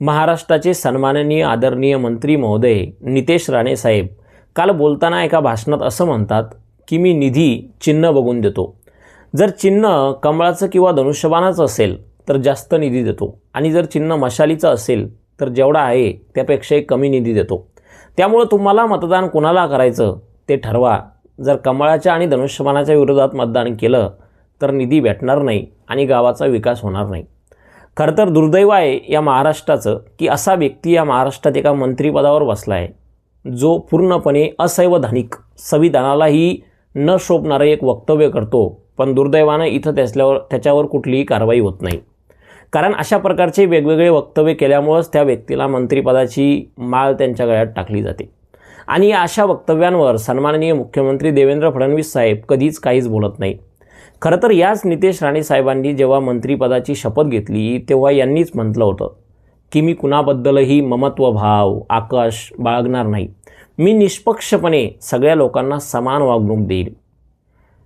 महाराष्ट्राचे सन्माननीय आदरणीय मंत्री महोदय नितेश राणे साहेब काल बोलताना एका भाषणात असं म्हणतात की मी निधी चिन्ह बघून देतो. जर चिन्ह कमळाचं किंवा धनुष्यबाणाचं असेल तर जास्त निधी देतो. आणि जर चिन्ह मशालीचं असेल तर जेवढा आहे त्यापेक्षाही कमी निधी देतो. त्यामुळं तुम्हाला मतदान कुणाला करायचं ते ठरवा. जर कमळाच्या आणि धनुष्यबाणाच्या विरोधात मतदान केलं तर निधी भेटणार नाही आणि गावाचा विकास होणार नाही. खरं तर दुर्दैव आहे या महाराष्ट्राचं की असा व्यक्ती या महाराष्ट्रात एका मंत्रिपदावर बसला आहे जो पूर्णपणे असंवैधानिक संविधानालाही न शोभणारं एक वक्तव्य करतो. पण दुर्दैवानं इथं त्याच्यावर त्याच्यावर कुठलीही कारवाई होत नाही. कारण अशा प्रकारचे वेगवेगळे वक्तव्य केल्यामुळंच त्या व्यक्तीला मंत्रिपदाची माळ त्यांच्या गळ्यात टाकली जाते. आणि या अशा वक्तव्यांवर सन्माननीय मुख्यमंत्री देवेंद्र फडणवीस साहेब कधीच काहीच बोलत नाही खरं तर याच नितेश राणे साहेबांनी जेव्हा मंत्रिपदाची शपथ घेतली तेव्हा यांनीच म्हटलं होतं की मी कुणाबद्दलही ममत्वभाव आकाश बाळगणार नाही. मी निष्पक्षपणे सगळ्या लोकांना समान वागणूक देईल.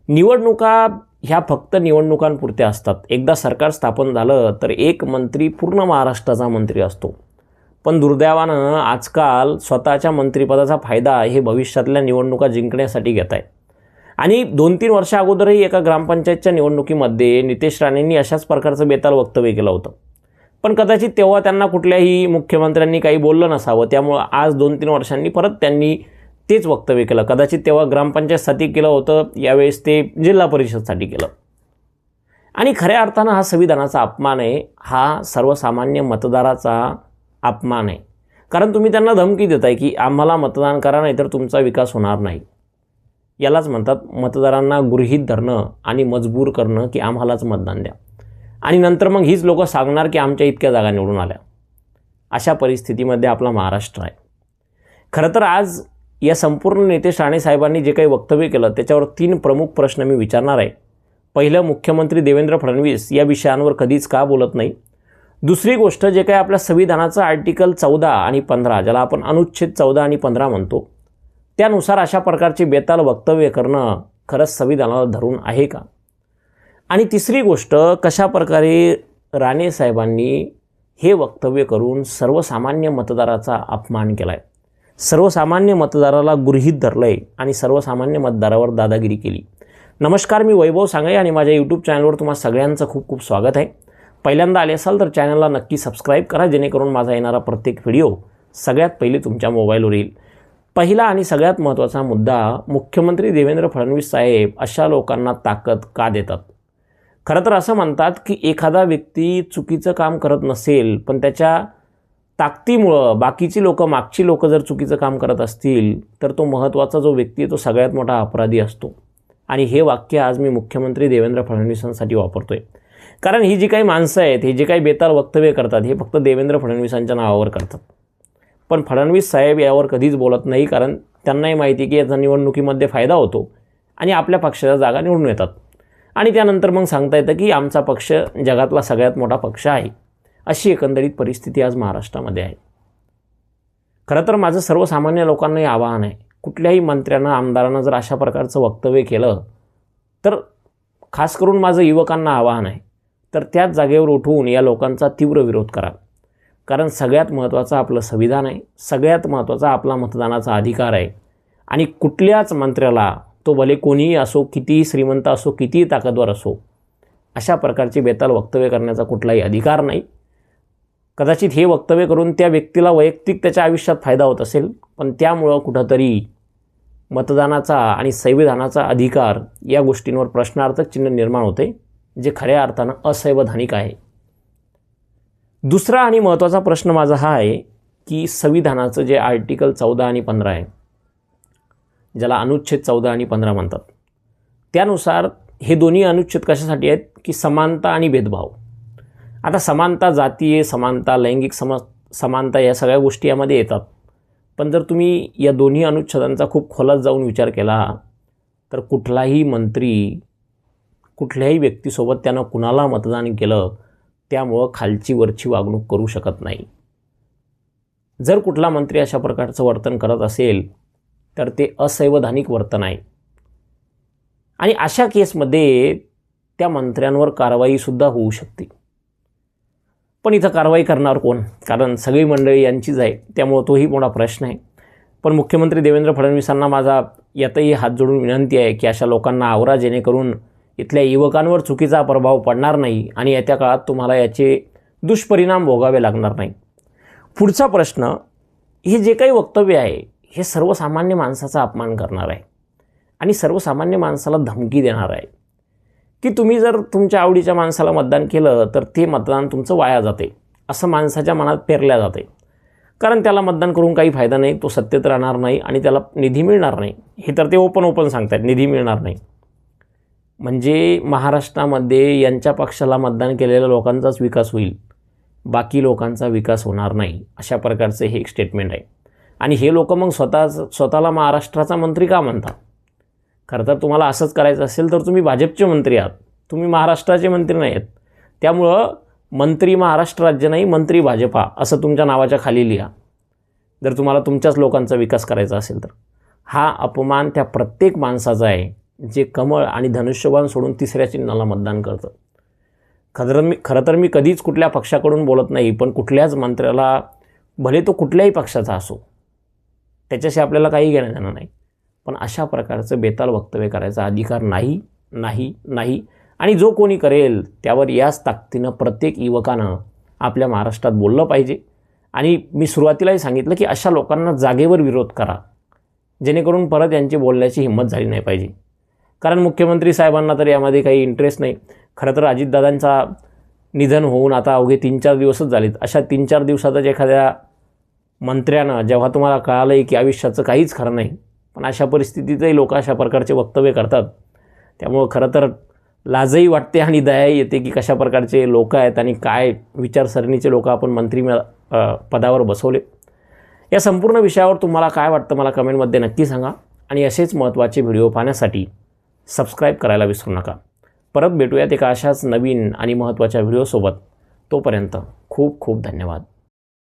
निवडणुका ह्या फक्त निवडणुकांपुरत्या असतात. एकदा सरकार स्थापन झालं तर एक मंत्री पूर्ण महाराष्ट्राचा मंत्री असतो. पण दुर्दैवानं आजकाल स्वतःच्या मंत्रिपदाचा फायदा हे भविष्यातल्या निवडणुका जिंकण्यासाठी घेत आहे आणि दोन तीन वर्षा अगोदरही एका ग्रामपंचायतच्या निवडणुकीमध्ये नितेश राणेंनी अशाच प्रकारचं बेताल वक्तव्य केलं होतं. पण कदाचित तेव्हा त्यांना कुठल्याही मुख्यमंत्र्यांनी काही बोललं नसावं त्यामुळं आज दोन तीन वर्षांनी परत त्यांनी तेच वक्तव्य केलं. कदाचित तेव्हा ग्रामपंचायतसाठी केलं होतं यावेळेस ते जिल्हा परिषदसाठी केलं. आणि खऱ्या अर्थानं हा संविधानाचा अपमान आहे हा सर्वसामान्य मतदाराचा अपमान आहे. कारण तुम्ही त्यांना धमकी देताय की आम्हाला मतदान करा नाही तर तुमचा विकास होणार नाही. यालाच म्हणतात मतदारांना गृहीत धरणं आणि मजबूर करणं की आम्हालाच मतदान द्या. आणि नंतर मग हीच लोकं सांगणार की आमच्या इतक्या जागा निवडून आल्या. अशा परिस्थितीमध्ये आपला महाराष्ट्र आहे. खरं तर आज या संपूर्ण नितेश राणेसाहेबांनी जे काही वक्तव्य केलं त्याच्यावर तीन प्रमुख प्रश्न मी विचारणार आहे. पहिलं मुख्यमंत्री देवेंद्र फडणवीस या विषयांवर कधीच का बोलत नाही? दुसरी गोष्ट जे काही आपल्या संविधानाचं आर्टिकल चौदा आणि पंधरा ज्याला आपण अनुच्छेद चौदा आणि पंधरा म्हणतो त्यानुसार अशा प्रकारचे बेताल वक्तव्य करणं खरंच संविधानाला धरून आहे का? आणि तिसरी गोष्ट कशा प्रकारे राणे साहेबांनी हे वक्तव्य करून सर्वसामान्य मतदाराचा अपमान केला आहे सर्वसामान्य मतदाराला गृहीत धरलं आहे आणि सर्वसामान्य मतदारावर दादागिरी केली. नमस्कार मी वैभव सांगाई आणि माझ्या यूट्यूब चॅनलवर तुम्हा सगळ्यांचं खूप खूप स्वागत आहे. पहिल्यांदा आले असाल तर चॅनलला नक्की सबस्क्राईब करा जेणेकरून माझा येणारा प्रत्येक व्हिडिओ सगळ्यात पहिले तुमच्या मोबाईलवर येईल. पहिला आणि सगळ्यात महत्त्वाचा मुद्दा मुख्यमंत्री देवेंद्र फडणवीस साहेब अशा लोकांना ताकद का देतात? खरं तर असं म्हणतात की एखादा व्यक्ती चुकीचं काम करत नसेल पण त्याच्या ताकदीमुळं बाकीची लोकं मागची लोकं जर चुकीचं काम करत असतील तर तो महत्त्वाचा जो व्यक्ती आहे तो सगळ्यात मोठा अपराधी असतो. आणि हे वाक्य आज मी मुख्यमंत्री देवेंद्र फडणवीसांसाठी वापरतो आहे कारण ही जी काही माणसं आहेत हे जे काही बेताल वक्तव्य करतात हे फक्त देवेंद्र फडणवीसांच्या नावावर करतात. पण फडणवीस साहेब यावर कधीच बोलत नाही कारण त्यांनाही माहिती की याचा निवडणुकीमध्ये फायदा होतो आणि आपल्या पक्षाच्या जागा निवडून येतात. आणि त्यानंतर मग सांगता येतं की आमचा पक्ष जगातला सगळ्यात मोठा पक्ष आहे. अशी एकंदरीत परिस्थिती आज महाराष्ट्रामध्ये आहे. खरं तर माझं सर्वसामान्य लोकांनाही आवाहन आहे कुठल्याही मंत्र्यांना आमदारांना जर अशा प्रकारचं वक्तव्य केलं तर खास करून माझं युवकांना आवाहन आहे तर त्याच जागेवर उठवून या लोकांचा तीव्र विरोध करा. कारण सगळ्यात महत्त्वाचं आपलं संविधान आहे. सगळ्यात महत्त्वाचा आपला मतदानाचा अधिकार आहे. आणि कुठल्याच मंत्र्याला तो भले कोणीही असो कितीही श्रीमंत असो कितीही ताकदवर असो अशा प्रकारचे बेताल वक्तव्य करण्याचा कुठलाही अधिकार नाही. कदाचित हे वक्तव्य करून त्या व्यक्तीला वैयक्तिक त्याच्या आयुष्यात फायदा होत असेल पण त्यामुळं कुठंतरी मतदानाचा आणि संविधानाचा अधिकार या गोष्टींवर प्रश्नार्थक चिन्ह निर्माण होते जे खऱ्या अर्थानं असंवैधानिक आहे. दुसरा आणि महत्त्वाचा प्रश्न माझा हा आहे की संविधानाचं जे आर्टिकल चौदा आणि पंधरा आहे ज्याला अनुच्छेद चौदा आणि पंधरा म्हणतात त्यानुसार हे दोन्ही अनुच्छेद कशासाठी आहेत की समानता आणि भेदभाव. आता समानता जातीय समानता लैंगिक सम समानता या सगळ्या गोष्टी यामध्ये येतात. पण जर तुम्ही या दोन्ही अनुच्छेदांचा खूप खोलात जाऊन विचार केला तर कुठलाही मंत्री कुठल्याही व्यक्तीसोबत त्यानं कुणाला मतदान केलं त्यामुळं खालची वरची वागणूक करू शकत नाही. जर कुठला मंत्री अशा प्रकारचं वर्तन करत असेल तर ते असंवैधानिक वर्तन आहे. आणि अशा केसमध्ये त्या मंत्र्यांवर कारवाईसुद्धा होऊ शकते. पण इथं कारवाई करणार कोण? कारण सगळी मंडळी यांचीच आहे त्यामुळं तोही मोठा प्रश्न आहे. पण मुख्यमंत्री देवेंद्र फडणवीसांना माझा यातही हात जोडून विनंती आहे की अशा लोकांना आवरा जेणेकरून इथल्या युवकांवर चुकीचा प्रभाव पडणार नाही आणि येत्या काळात तुम्हाला याचे दुष्परिणाम भोगावे लागणार नाही. पुढचा प्रश्न हे जे काही वक्तव्य आहे हे सर्वसामान्य माणसाचा अपमान करणार आहे आणि सर्वसामान्य माणसाला धमकी देणार आहे. की तुम्ही जर तुमच्या आवडीच्या माणसाला मतदान केलं तर ते मतदान तुमचं वाया जाते असं माणसाच्या मनात पेरल्या जाते. कारण त्याला मतदान करून काही फायदा नाही तो सत्तेत राहणार नाही आणि त्याला निधी मिळणार नाही. हे तर ते ओपन ओपन सांगतात निधी मिळणार नाही. म्हणजे महाराष्ट्रामध्ये यांच्या पक्षाला मतदान केलेल्या लोकांचाच विकास होईल. बाकी लोकांचा विकास होणार नाही अशा प्रकारचे हे एक स्टेटमेंट आहे. आणि हे लोक मग स्वतः स्वतःला महाराष्ट्राचा मंत्री का म्हणतात? खरं तर तुम्हाला असंच करायचं असेल तर तुम्ही भाजपचे मंत्री आहात. तुम्ही महाराष्ट्राचे मंत्री नाही आहेत. त्यामुळं मंत्री महाराष्ट्र राज्य नाही मंत्री भाजपा असं तुमच्या नावाच्या खाली लिहा. जर तुम्हाला तुमच्याच लोकांचा विकास करायचा असेल तर. हा अपमान त्या प्रत्येक माणसाचा आहे. जे कमळ आणि धनुष्यबाण सोडून तिसऱ्या चिन्हाला मतदान करतं. खरं मी खरं तर मी कधीच कुठल्या पक्षाकडून बोलत नाही पण कुठल्याच मंत्र्याला भले तो कुठल्याही पक्षाचा असो त्याच्याशी आपल्याला काही घेणं देणं नाही. पण अशा प्रकारचं बेताल वक्तव्य करायचा अधिकार नाही नाही नाही. आणि जो कोणी करेल त्यावर याच ताकदीनं प्रत्येक युवकानं आपल्या महाराष्ट्रात बोललं पाहिजे. आणि मी सुरुवातीलाही सांगितलं की अशा लोकांना जागेवर विरोध करा जेणेकरून परत यांची बोलण्याची हिंमत झाली नाही पाहिजे. कारण मुख्यमंत्री साहेबांना तर यामध्ये काही इंटरेस्ट नाही. खरं तर अजितदादांचा निधन होऊन आता अवघे तीन चार दिवसच झालेत. अशा तीन चार दिवसातच एखाद्या मंत्र्यानं जेव्हा तुम्हाला कळालं आहे की आयुष्याचं काहीच खरं नाही पण अशा परिस्थितीतही लोक अशा प्रकारचे वक्तव्य करतात. त्यामुळं खरं तर लाजही वाटते आणि दयाही येते की कशा प्रकारचे लोक आहेत आणि काय विचारसरणीचे लोक आपण मंत्री पदावर बसवले. या संपूर्ण विषयावर तुम्हाला काय वाटतं मला कमेंटमध्ये नक्की सांगा. आणि असेच महत्त्वाचे व्हिडिओ पाहण्यासाठी सबस्क्राईब करायला विसरू नका. परत भेटूयात एका अशाच नवीन आणि महत्त्वाच्या व्हिडिओसोबत. तोपर्यंत खूप खूप धन्यवाद.